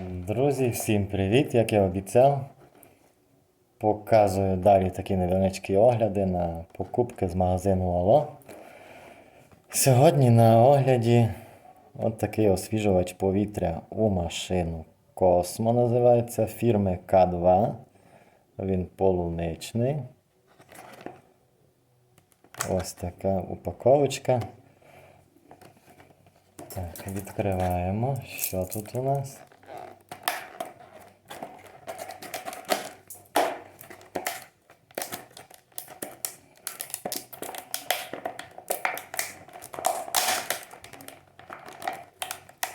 Друзі, всім привіт! Як я обіцяв, показую далі такі невеличкі огляди на покупки з магазину Ало. Сьогодні на огляді от такий освіжувач повітря у машину. Космо називається фірми К2. Він полуничний. Ось така упаковочка. Так, відкриваємо. Що тут у нас?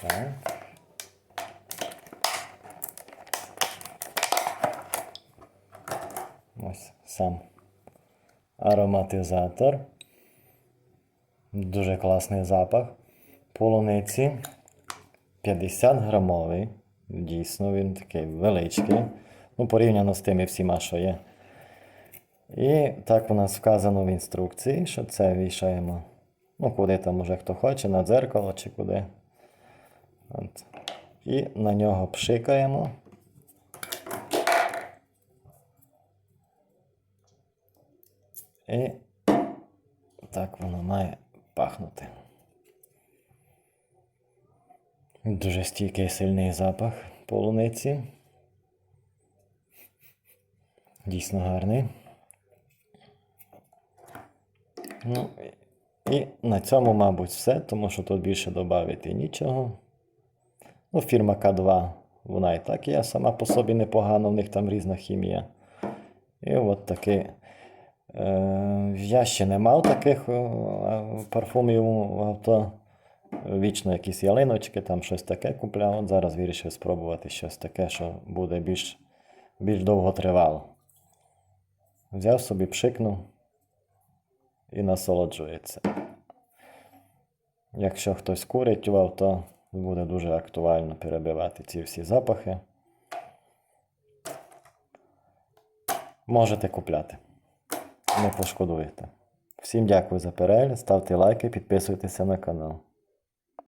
Так. Ось сам ароматизатор. Дуже класний запах. Полуниці 50 грамовий. Дійсно, він такий величкий. Ну, порівняно з тими всіма, що є. І так у нас вказано в інструкції, що це вішаємо. Ну, куди там уже хто хоче, на дзеркало чи куди. От. І на нього пшикаємо. І так воно має пахнути. Дуже стійкий сильний запах полуниці. Дійсно гарний. Ну, і на цьому, мабуть, все, тому що тут більше додати нічого. Ну, фірма К2, вона і так є сама по собі непогана, в них там різна хімія. І от такий. Е, я ще не мав таких е, парфумів авто. Вічно якісь ялиночки, там щось таке купляв. От зараз вирішив спробувати щось таке, що буде більш, більш довго тривало. Взяв собі, пшикнув і насолоджується. Якщо хтось курить в авто, буде дуже актуально перебивати ці всі запахи. Можете купляти. Не пошкодуєте. Всім дякую за перегляд, ставте лайки, підписуйтеся на канал.